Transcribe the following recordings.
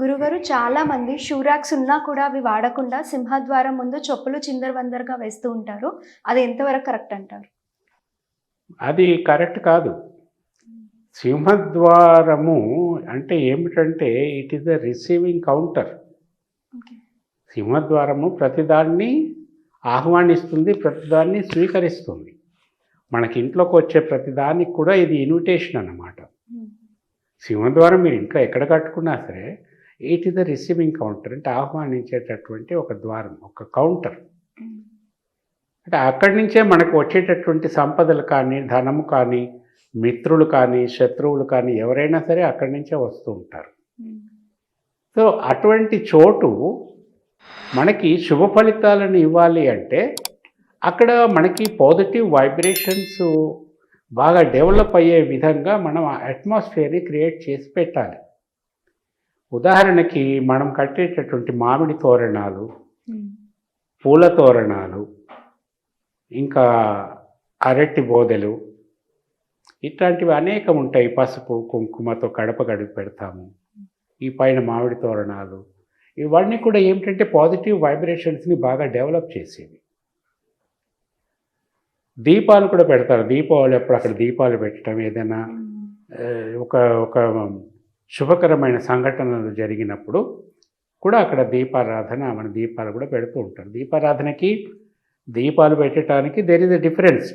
గురుగారు చాలా మంది షూరాక్స్ ఉన్నా కూడా అవి వాడకుండా సింహద్వారం ముందు చెప్పులు చిందరవందరగా వేస్తూ ఉంటారు. అది ఎంతవరకు కరెక్ట్ అంటారు? అది కరెక్ట్ కాదు. సింహద్వారము అంటే ఏమిటంటే it is the receiving counter సింహద్వారము ప్రతిదాన్ని ఆహ్వానిస్తుంది ప్రతిదాన్ని స్వీకరిస్తుంది. మనకి ఇంట్లోకి వచ్చే ప్రతిదానికి కూడా ఇది ఇన్విటేషన్ అన్నమాట. సింహద్వారం మీరు ఇంట్లో ఎక్కడ కట్టుకున్నా సరే it is the receiving counter అంటే ఆహ్వానించేటటువంటి ఒక ద్వారం ఒక కౌంటర్ అంటే అక్కడి నుంచే మనకు వచ్చేటటువంటి సంపదలు కానీ ధనము కానీ మిత్రులు కానీ శత్రువులు కానీ ఎవరైనా సరే అక్కడి నుంచే వస్తూ ఉంటారు. సో అటువంటి చోటు మనకి శుభ ఫలితాలను ఇవ్వాలి అంటే అక్కడ మనకి పాజిటివ్ వైబ్రేషన్స్ బాగా డెవలప్ అయ్యే విధంగా మనం ఆ అట్మాస్ఫియర్ని క్రియేట్ చేసి పెట్టాలి. ఉదాహరణకి మనం కట్టేటటువంటి మామిడి తోరణాలు పూల తోరణాలు ఇంకా అరటి బోదెలు ఇట్లాంటివి అనేకం ఉంటాయి. పసుపు కుంకుమతో గడప గడిపి పెడతాము. ఈ పైన మామిడి తోరణాలు. ఇవన్నీ కూడా ఏమిటంటే పాజిటివ్ వైబ్రేషన్స్ని బాగా డెవలప్ చేసేవి. దీపాలు కూడా పెడతారు. దీపావళి అప్పుడు అక్కడ దీపాలు పెట్టడం ఏదైనా ఆ, ఒక ఒక శుభకరమైన సంఘటనలు జరిగినప్పుడు కూడా అక్కడ దీపారాధన మన దీపాలు కూడా పెడుతూ ఉంటారు. దీపారాధనకి దీపాలు పెట్టడానికి దెర్ ఇస్ ఎ డిఫరెన్స్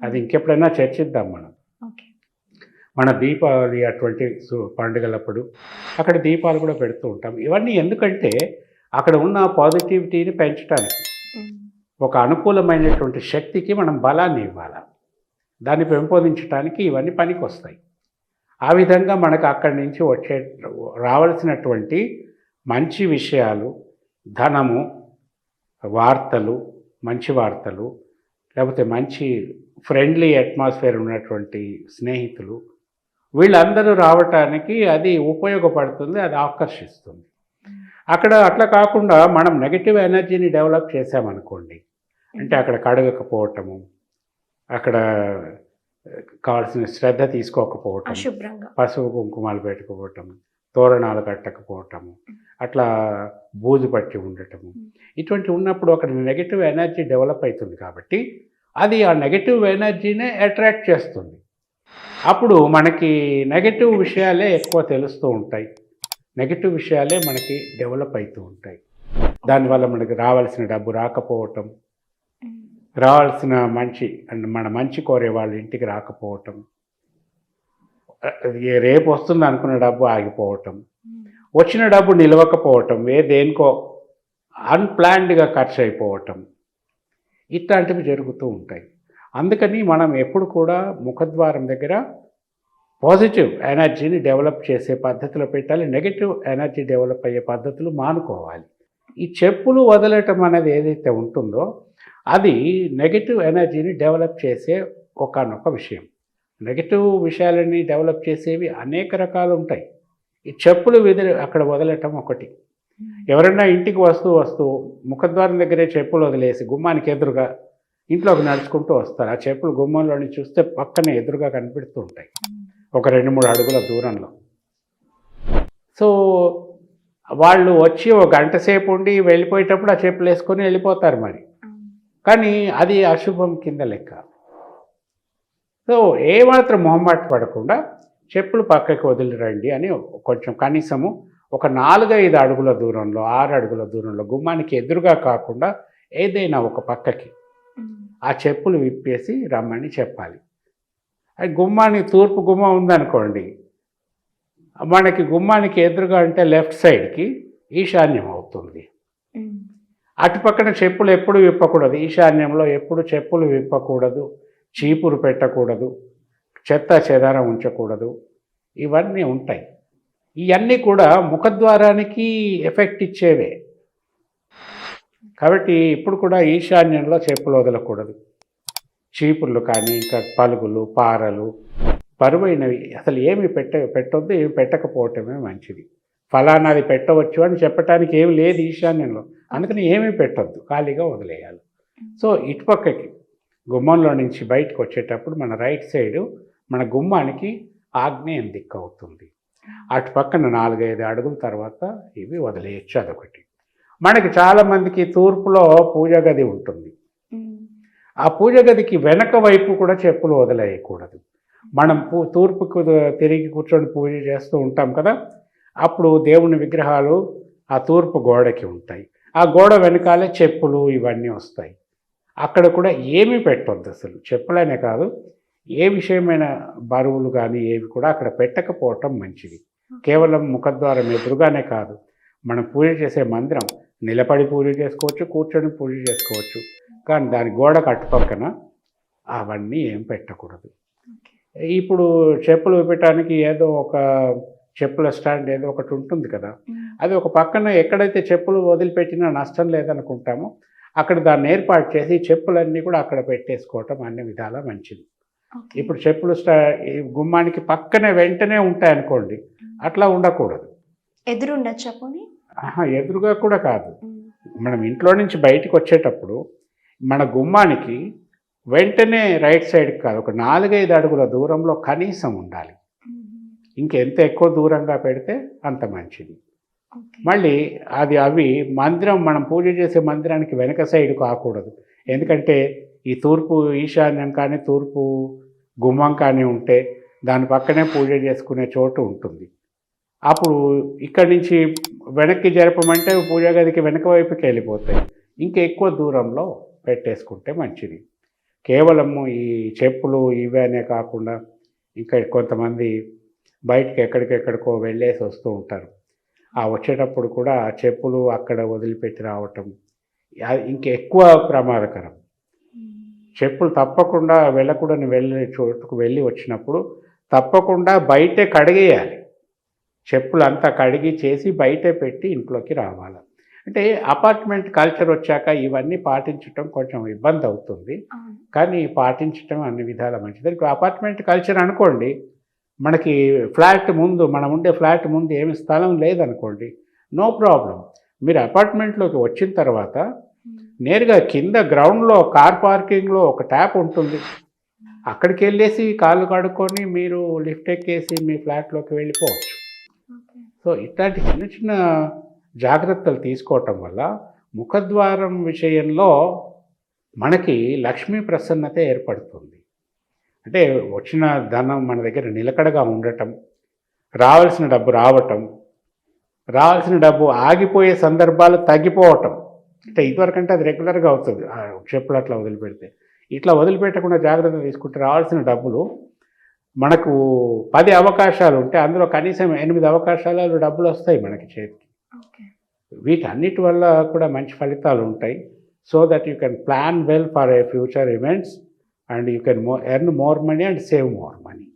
అది ఇంకెప్పుడైనా చర్చిద్దాం మనం. మన దీపావళి అటువంటి పండుగలప్పుడు అక్కడ దీపాలు కూడా పెడుతూ ఉంటాం. ఇవన్నీ ఎందుకంటే అక్కడ ఉన్న పాజిటివిటీని పెంచడానికి ఒక అనుకూలమైనటువంటి శక్తికి మనం బలాన్ని ఇవ్వాలి. దాన్ని పెంపొందించడానికి ఇవన్నీ పనికి వస్తాయి ఆ విధంగా మనకు అక్కడి నుంచి వచ్చే రావాల్సినటువంటి మంచి విషయాలు ధనము వార్తలు మంచి వార్తలు లేకపోతే మంచి ఫ్రెండ్లీ అట్మాస్ఫియర్ ఉన్నటువంటి స్నేహితులు వీళ్ళందరూ రావటానికి అది ఉపయోగపడుతుంది అది ఆకర్షిస్తుంది. అక్కడ అట్లా కాకుండా మనం నెగటివ్ ఎనర్జీని డెవలప్ చేసామనుకోండి అంటే అక్కడ కడగకపోవటము అక్కడ కావాల్సిన శ్రద్ధ తీసుకోకపోవటం పసుపు కుంకుమాలు పెట్టుకోవటం తోరణాలు కట్టకపోవటము అట్లా బూజు పట్టి ఉండటము. ఇటువంటి ఉన్నప్పుడు అక్కడ నెగటివ్ ఎనర్జీ డెవలప్ అవుతుంది కాబట్టి అది ఆ నెగటివ్ ఎనర్జీనే అట్రాక్ట్ చేస్తుంది. అప్పుడు మనకి నెగటివ్ విషయాలే ఎక్కువ తెలుస్తూ ఉంటాయి. నెగటివ్ విషయాలే మనకి డెవలప్ అవుతూ ఉంటాయి. దానివల్ల మనకి రావాల్సిన డబ్బు రాకపోవటం రావాల్సిన మంచి అండ్ మన మంచి కోరే వాళ్ళ ఇంటికి రాకపోవటం. రేపు వస్తుంది అనుకున్న డబ్బు ఆగిపోవటం. వచ్చిన డబ్బు నిలవకపోవటం ఏ దేనికో అన్ప్లాన్డ్గా ఖర్చు అయిపోవటం ఇట్లాంటివి జరుగుతూ ఉంటాయి. అందుకని మనం ఎప్పుడు కూడా ముఖద్వారం దగ్గర పాజిటివ్ ఎనర్జీని డెవలప్ చేసే పద్ధతిలో పెట్టాలి నెగిటివ్ ఎనర్జీ డెవలప్ అయ్యే పద్ధతులు మానుకోవాలి. ఈ చెప్పులు వదలటం అనేది ఏదైతే ఉంటుందో అది నెగిటివ్ ఎనర్జీని డెవలప్ చేసే ఒకనొక విషయం. నెగిటివ్ విషయాలని డెవలప్ చేసేవి అనేక రకాలు ఉంటాయి. ఈ చెప్పులు వెదిలి అక్కడ వదలటం ఒకటి. ఎవరైనా ఇంటికి వస్తూ వస్తూ ముఖద్వారం దగ్గరే చెప్పులు వదిలేసి గుమ్మానికి ఎదురుగా ఇంట్లోకి నడుచుకుంటూ వస్తారు. ఆ చెప్పులు గుమ్మంలోని చూస్తే పక్కనే ఎదురుగా కనిపెడుతూ ఉంటాయి. ఒక రెండు మూడు అడుగుల దూరంలో. సో వాళ్ళు వచ్చి ఒక గంట సేపు ఉండి వెళ్ళిపోయేటప్పుడు ఆ చెప్పులు వేసుకొని వెళ్ళిపోతారు మరి. కానీ అది అశుభం కింద లెక్క. సో ఏమాత్రం మొహమాట పడకుండా చెప్పులు పక్కకి వదిలిరండి అని కొంచెం కనీసము ఒక నాలుగైదు అడుగుల దూరంలో ఆరు అడుగుల దూరంలో గుమ్మానికి ఎదురుగా కాకుండా ఏదైనా ఒక పక్కకి ఆ చెప్పులు విప్పేసి రమ్మని చెప్పాలి. అది గుమ్మానికి తూర్పు గుమ్మ ఉందనుకోండి. మనకి గుమ్మానికి ఎదురుగా అంటే లెఫ్ట్ సైడ్కి ఈశాన్యం అవుతుంది. అటుపక్కన చెప్పులు ఎప్పుడు విప్పకూడదు. ఈశాన్యంలో ఎప్పుడు చెప్పులు విప్పకూడదు. చీపురు పెట్టకూడదు. చెత్త చెదారం ఉంచకూడదు. ఇవన్నీ ఉంటాయి. ఇవన్నీ కూడా ముఖద్వారానికి ఎఫెక్ట్ ఇచ్చేవే. కాబట్టి ఇప్పుడు కూడా ఈశాన్యంలో చెప్పులు వదలకూడదు. చీపుర్లు కానీ ఇంకా పలుగులు పారలు బరువైనవి అసలు ఏమి పెట్ట పెట్టొద్దు ఏమి పెట్టకపోవటమే మంచిది. ఫలానాది పెట్టవచ్చు అని చెప్పడానికి ఏమి లేదు ఈశాన్యంలో. అందుకని ఏమీ పెట్టద్దు ఖాళీగా వదిలేయాలి. సో ఇటుపక్కకి గుమ్మంలో నుంచి బయటకు వచ్చేటప్పుడు మన రైట్ సైడు మన గుమ్మానికి ఆగ్నేయం దిక్కు అవుతుంది అటు పక్కన నాలుగైదు అడుగుల తర్వాత ఇవి వదిలేయచ్చు అదొకటి. మనకి చాలామందికి తూర్పులో పూజ గది ఉంటుంది. ఆ పూజ గదికి వెనక వైపు కూడా చెప్పులు వదిలేయకూడదు. మనం పూ తూర్పుకు తిరిగి కూర్చొని పూజ చేస్తూ ఉంటాం కదా అప్పుడు దేవుని విగ్రహాలు ఆ తూర్పు గోడకి ఉంటాయి. ఆ గోడ వెనకాలే చెప్పులు ఇవన్నీ వస్తాయి. అక్కడ కూడా ఏమీ పెట్టొద్దు అసలు. చెప్పులనే కాదు ఏ విషయమైన బరువులు కానీ ఏవి కూడా అక్కడ పెట్టకపోవటం మంచిది. కేవలం ముఖద్వారం ఎదురుగానే కాదు మనం పూజ చేసే మందిరం నిలబడి పూజ చేసుకోవచ్చు కూర్చొని పూజ చేసుకోవచ్చు. కానీ దాని గోడ కట్టుపక్కన అవన్నీ ఏం పెట్టకూడదు. ఇప్పుడు చెప్పులు పెట్టడానికి ఏదో ఒక చెప్పుల స్టాండ్ ఏదో ఒకటి ఉంటుంది కదా. అది ఒక పక్కన ఎక్కడైతే చెప్పులు వదిలిపెట్టినా నష్టం లేదనుకుంటామో అక్కడ దాన్ని ఏర్పాటు చేసి చెప్పులన్నీ కూడా అక్కడ పెట్టేసుకోవటం అన్ని విధాలా మంచిది. ఇప్పుడు చెప్పులు గుమ్మానికి పక్కనే వెంటనే ఉంటాయి అనుకోండి అట్లా ఉండకూడదు ఎదురు ఉండొచ్చా పోనీ ఆహా, ఎదురుగా కూడా కాదు. మనం ఇంట్లో నుంచి బయటికి వచ్చేటప్పుడు మన గుమ్మానికి వెంటనే రైట్ సైడ్కి కాదు ఒక నాలుగైదు అడుగుల దూరంలో కనీసం ఉండాలి. ఇంకెంత ఎక్కువ దూరంగా పెడితే అంత మంచిది. మళ్ళీ అది అవి మందిరం మనం పూజ చేసే మందిరానికి వెనక సైడ్ కాకూడదు ఎందుకంటే ఈ తూర్పు ఈశాన్యం కానీ తూర్పు గుమ్మం కానీ ఉంటే దాని పక్కనే పూజ చేసుకునే చోటు ఉంటుంది. అప్పుడు ఇక్కడి నుంచి వెనక్కి జరపమంటే పూజ గదికి వెనక వైపుకి వెళ్ళిపోతాయి. ఇంకా ఎక్కువ దూరంలో పెట్టేసుకుంటే మంచిది. కేవలము ఈ చెప్పులు ఇవనే కాకుండా ఇంకా కొంతమంది బయటికి ఎక్కడికెక్కడికో వెళ్ళేసి వస్తూ ఉంటారు. ఆ వచ్చేటప్పుడు కూడా చెప్పులు అక్కడ వదిలిపెట్టి రావటం. అది ఇంక ఎక్కువ ప్రమాదకరం. చెప్పులు తప్పకుండా వెళ్ళకూడని వెళ్ళే చోటుకు వెళ్ళి వచ్చినప్పుడు తప్పకుండా బయటే కడిగేయాలి. చెప్పులు అంతా కడిగి చేసి బయటే పెట్టి ఇంట్లోకి రావాలి. అంటే అపార్ట్మెంట్ కల్చర్ వచ్చాక ఇవన్నీ పాటించటం కొంచెం ఇబ్బంది అవుతుంది. కానీ పాటించటం అన్ని విధాల మంచిది. ఇప్పుడు అపార్ట్మెంట్ కల్చర్ అనుకోండి మనకి ఫ్లాట్ ముందు మనం ఉండే ఫ్లాట్ ముందు ఏమి స్థలం లేదనుకోండి నో ప్రాబ్లం మీరు అపార్ట్మెంట్లోకి వచ్చిన తర్వాత. నేరుగా కింద గ్రౌండ్లో కార్ పార్కింగ్లో ఒక ట్యాప్ ఉంటుంది అక్కడికి వెళ్ళేసి కాళ్ళు కడుక్కొని మీరు లిఫ్ట్ ఎక్కేసి మీ ఫ్లాట్లోకి వెళ్ళిపోవచ్చు. సో ఇట్లాంటి చిన్న చిన్న జాగ్రత్తలు తీసుకోవటం వల్ల ముఖద్వారం విషయంలో మనకి లక్ష్మీ ప్రసన్నత ఏర్పడుతుంది అంటే వచ్చిన ధనం మన దగ్గర నిలకడగా ఉండటం రావాల్సిన డబ్బు రావటం రావాల్సిన డబ్బు ఆగిపోయే సందర్భాలు తగ్గిపోవటం. అంటే ఇదివరకంటే అది రెగ్యులర్గా అవుతుంది చెప్పులు అట్లా వదిలిపెడితే. ఇట్లా వదిలిపెట్టకుండా జాగ్రత్త తీసుకుంటే రావాల్సిన డబ్బులు మనకు పది అవకాశాలు ఉంటే అందులో కనీసం ఎనిమిది అవకాశాలలో డబ్బులు వస్తాయి మనకి చేతికి. వీటన్నిటి వల్ల కూడా మంచి ఫలితాలు ఉంటాయి. So that you can plan well for a future events. and you can more, earn more money and save more money.